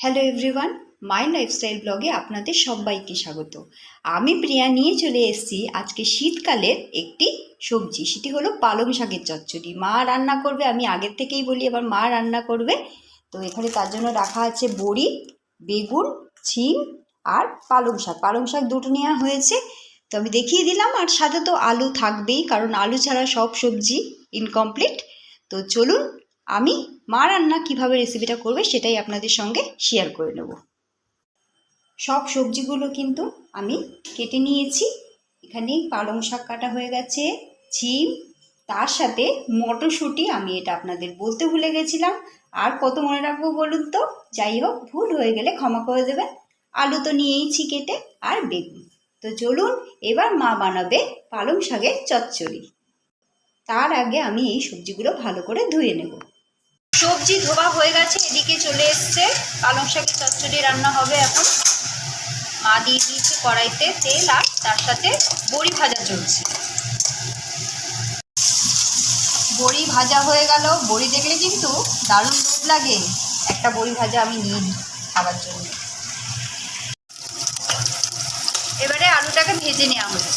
Hello everyone মাই lifestyle ব্লগে আপনাদের সবাইকে স্বাগত। আমি প্রিয়া নিয়ে চলে এসেছি আজকে শীতকালের একটি সবজি, সেটি হলো পালং শাকের চচ্চড়ি। মা রান্না করবে, আমি আগের থেকেই বলি, এবার মা রান্না করবে। তো এখানে তার জন্য রাখা আছে বড়ি, বেগুন ছিম আর পালং শাক। পালং শাক দুটো নেওয়া হয়েছে। তো আমি দেখিয়ে দিলাম, আর সাথে তো আলু থাকবেই, কারণ আলু ছাড়া সব সবজি ইনকমপ্লিট তো চলুন আমি মা রান্না কীভাবে রেসিপিটা করবে সেটাই আপনাদের সঙ্গে শেয়ার করে নেব। সব সবজিগুলো কিন্তু আমি কেটে নিয়েছি। এখানে পালং শাক কাটা হয়ে গেছে ছিম তার সাথে মটরশুঁটি, আমি এটা আপনাদের বলতে ভুলে গেছিলাম। আর কত মনে রাখব বলুন তো? যাই হোক, ভুল হয়ে গেলে ক্ষমা করে দেবেন। আলু তো নিয়েইছি কেটে, আর বেগুন। তো চলুন, এবার মা বানাবে পালং শাকের চচ্চড়ি। তার আগে আমি এই সবজিগুলো ভালো করে ধুয়ে নেব। সবজি ধোয়া হয়ে গেছে, এদিকে চলে এসছে। পালং শাকের চচ্চড়ি রান্না হবে এখন। মা দিয়ে দিয়েছে কড়াইতে তেল আর তার সাথে বড়ি ভাজা চলছে। বড়ি ভাজা হয়ে গেল। বড়ি দেখলে কিন্তু দারুণ লোভ লাগে। একটা বড়ি ভাজা আমি নিয়ে নিই খাবার জন্য। এবারে আলুটাকে ভেজে নেওয়া হচ্ছে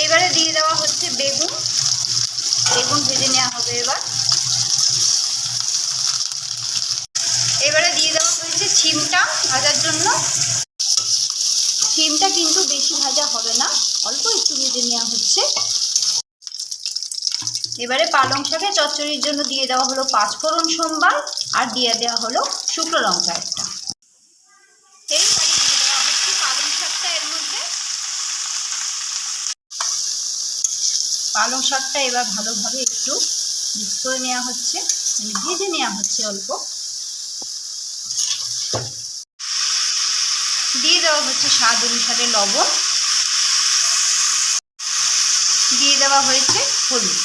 এইবারে দিয়ে দেওয়া হচ্ছে বেগুন। বেগুন ভেজে নেওয়া হবে এবার এবারে দিয়ে দেওয়া হয়েছে ভাজার জন্য। ছিমটা কিন্তু বেশি ভাজা হবে না, অল্প একটু ভেজে নেওয়া হচ্ছে। এবারে পালং শাকে চচ্চড়ির জন্য দিয়ে দেওয়া হলো পাঁচফোড়ন সোমবার আর দিয়ে দেওয়া হলো শুকনো লঙ্কা একটা। পালং শাকটা এর মধ্যে। পালং শাকটা এবার ভালোভাবে একটু মিক্স করে নেওয়া হচ্ছে মানে ভেজে নেওয়া হচ্ছে অল্প। দিয়ে দেওয়া হচ্ছে স্বাদ অনুসারে লবণ। দিয়ে দেওয়া হয়েছে হলুদ।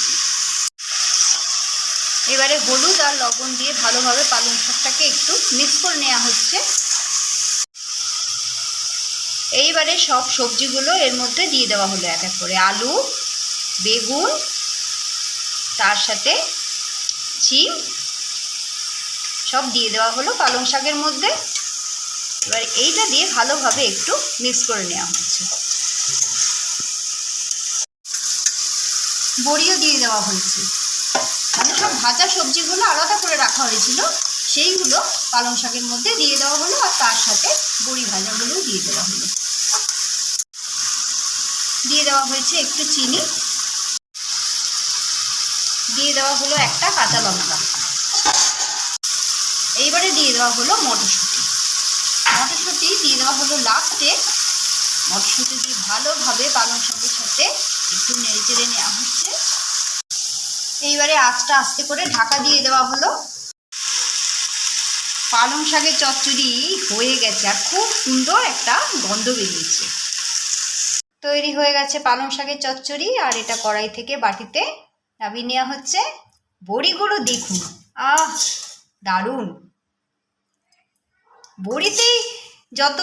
এবারে হলুদ আর লবণ দিয়ে ভালোভাবে পালং শাকটাকে একটু মিক্স করে নেওয়া হচ্ছে। এইবারে সব সবজিগুলো এর মধ্যে দিয়ে দেওয়া হলো এক এক করে। আলু, বেগুন, তার সাথে চিম সব দিয়ে দেওয়া হলো পালং শাকের মধ্যে। এবার এইটা দিয়ে ভালোভাবে একটু মিক্স করে নেওয়া হচ্ছে। বড়িও দিয়ে দেওয়া হয়েছে। মানে সব ভাজা সবজিগুলো আলাদা করে রাখা হয়েছিল, সেইগুলো পালং শাকের মধ্যে দিয়ে দেওয়া হলো আর তার সাথে বড়ি ভাজাগুলোও দিয়ে দেওয়া হলো। দিয়ে দেওয়া হয়েছে একটু চিনি। দিয়ে দেওয়া হলো একটা কাঁচা লঙ্কা। এইবারে দিয়ে দেওয়া হলো মটরশুঁটি। মটরশুঁটি দিয়ে দেওয়া হলো লাস্টে মটরশুঁটি দিয়ে ভালোভাবে পালং শাকের সাথে একটু নেড়ে চেড়ে নেওয়া হচ্ছে। এইবারে আঁচটা আস্তে করে ঢাকা দিয়ে দেওয়া হলো। পালং শাকের চচ্চড়ি হয়ে গেছে আর খুব সুন্দর একটা গন্ধ বেরিয়েছে। তৈরি হয়ে গেছে পালং শাকের চচ্চড়ি আর এটা কড়াই থেকে বাটিতে নামিয়ে নেওয়া হচ্ছে। বড়িগুলো দেখুন। আহ, দারুণ। বড়িতেই যত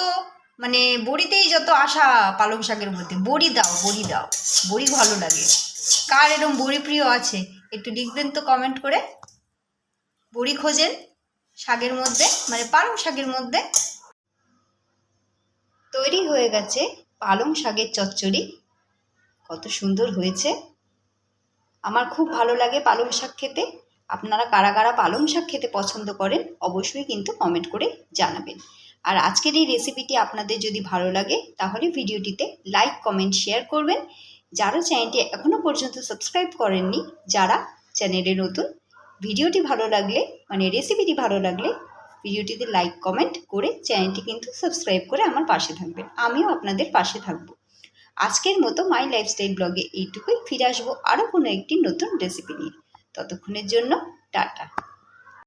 মানে বড়িতেই যত আশা পালং শাকের মধ্যে, বড়ি দাও বড়ি দাও, বড়ি ভালো লাগে। কার এরম বড়ি প্রিয় আছে? একটু লিখবেন তো কমেন্ট করে। বড়ি খোঁজেন শাকের মধ্যে মানে পালং শাকের মধ্যে। তৈরি হয়ে গেছে পালং শাকের চচ্চড়ি। কত সুন্দর হয়েছে। আমার খুব ভালো লাগে পালং শাক খেতে। আপনারা কারা কারা পালং শাক খেতে পছন্দ করেন, অবশ্যই কিন্তু কমেন্ট করে জানাবেন। আর আজকের এই রেসিপিটি আপনাদের যদি ভালো লাগে, তাহলে ভিডিওটিতে লাইক কমেন্ট শেয়ার করবেন। যারা চ্যানেলটি এখনও পর্যন্ত সাবস্ক্রাইব করেননি, যারা চ্যানেলে নতুন, ভিডিওটি ভালো লাগলে মানে রেসিপিটি ভালো লাগলে, ভিডিওটিতে লাইক কমেন্ট করে চ্যানেলটি কিন্তু সাবস্ক্রাইব করে আমার পাশে থাকবেন। আমিও আপনাদের পাশে থাকব। আজকের মতো মাই লাইফস্টাইল ব্লগে এইটুকুই। ফিরে আসব আরও কোনো একটি নতুন রেসিপি নিয়ে। ততক্ষণের জন্য টাটা।